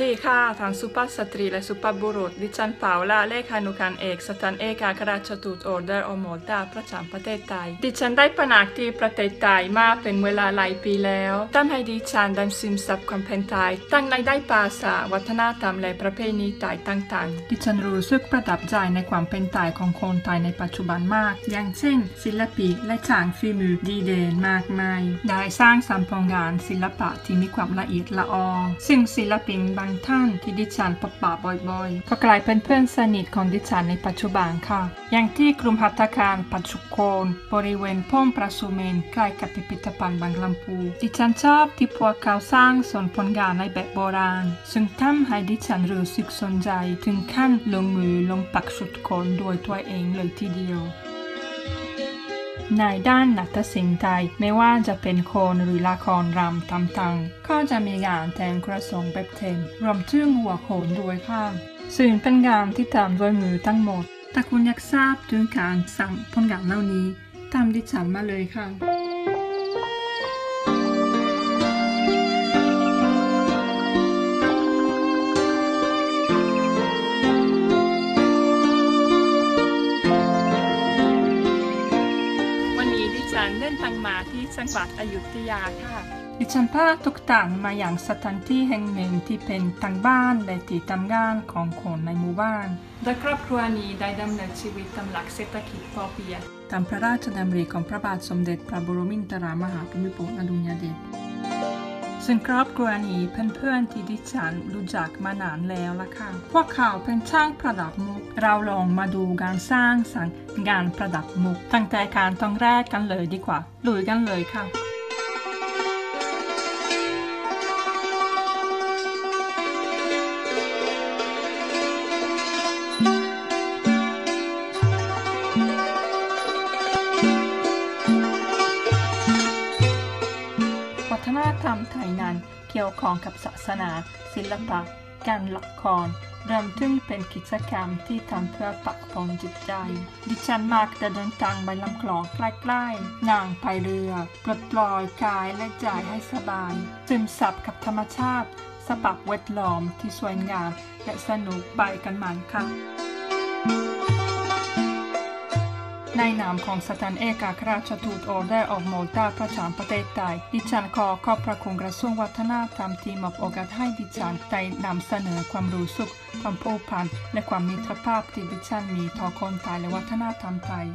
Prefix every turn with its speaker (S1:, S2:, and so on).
S1: ที่ค่ะทางสุภาพสตรีและสุภาพบุรุษดิฉันเปาลาเลขานุการเอกสถานเอกอัครราชทูตออเดอร์ออมอลตาประจำประเทศไทย ดิฉันได้ปนักที่ประเทศไทยมาเป็นเวลาหลายปีแล้วทำให้ดิฉันได้ซึมซับความเป็นไทยตั้งในได้ภาษาวัฒนธรรมและประเพณีไทยต่างๆ ดิฉันรู้สึกประทับใจในความเป็นไทยของคนไทยในปัจจุบันมาก อย่างเช่น ศิลปินและช่างฝีมือดีเด่นมากมาย ได้สร้างสรรค์ผลงานศิลปะที่มีความละเอียดละออซึ่งศิลปินบางท่านที่ดิฉันพบปะบ่อยๆ ก็กลายเป็นเพื่อนสนิทของดิฉันในปัจจุบันค่ะ อย่างที่กลุ่มหัตถการปัจจุโคนบริเวณพ่มประสุเมนใกล้กับพิพิธภัณฑ์บางลำพู ดิฉันชอบที่พวกเขาสร้างสวนผลงานในแบบโบราณ ซึ่งทำให้ดิฉันรู้สึกสนใจถึงขั้นลงมือลงปักสุดโคนด้วยตัวเองเลยทีเดียว ในด้านนัตสินไทยไม่ว่าจะเป็นโคนหรือละครรำตำตังก็จะมีงานแต่งกระสงแบบเต็มรวมถึงหัวโขนด้วยค่ะซึ่งเป็นงานที่ทำด้วยมือทั้งหมด แต่คุณอยากทราบถึงการสั่งผลงานเหล่านี้ตามดิฉันมาเลยค่ะ มาที่จังหวัดอยุธยาค่ะ ดิฉันพาทุกท่านมาอย่างสถานที่แห่งหนึ่งที่เป็นทางบ้านและที่ทำงานของคนในหมู่บ้านโดยครอบครัวนี้ได้ดำเนินชีวิตตามหลักเศรษฐกิจพอเพียงตามพระราชดำริของพระบาทสมเด็จพระบรมินทรามหาภูมิพลอดุลยเดช ซึ่งครอบครัวนี้เพื่อนๆที่ดิฉันรู้จักมานานแล้วล่ะค่ะ พวกเขาเป็นช่างประดับมุก เราลองมาดูการสร้างสรรค์งานประดับมุก ตั้งแต่การต้องแรกกันเลยดีกว่าลุยกันเลยค่ะ นธรรมไทยนั้นเกี่ยวข้องกับศาสนา ศิลปะ การละครรวมถึงเป็นกิจกรรมที่ทำเพื่อปักปอนจิตใจ ดิฉันมักจะเดินทางไปลำคลองใกล้ๆนั่งไปเรือปลดปล่อยกายและใจให้สบายซึมซับกับธรรมชาติสภาพแวดล้อมที่สวยงาม และสนุกไปกันมันค่ะ ในนามของสถานเอกอัครราชทูตออเดอร์ออกโมลตาประจำประเทศไทย ดิฉันขอขอบพระคุณกระทรวงวัฒนธรรมที่มอบโอกาสให้ดิฉันได้นำเสนอความรู้สึก ความผูกพัน และความมิตรภาพที่ดิฉันมีต่อคนไทยและวัฒนธรรมไทย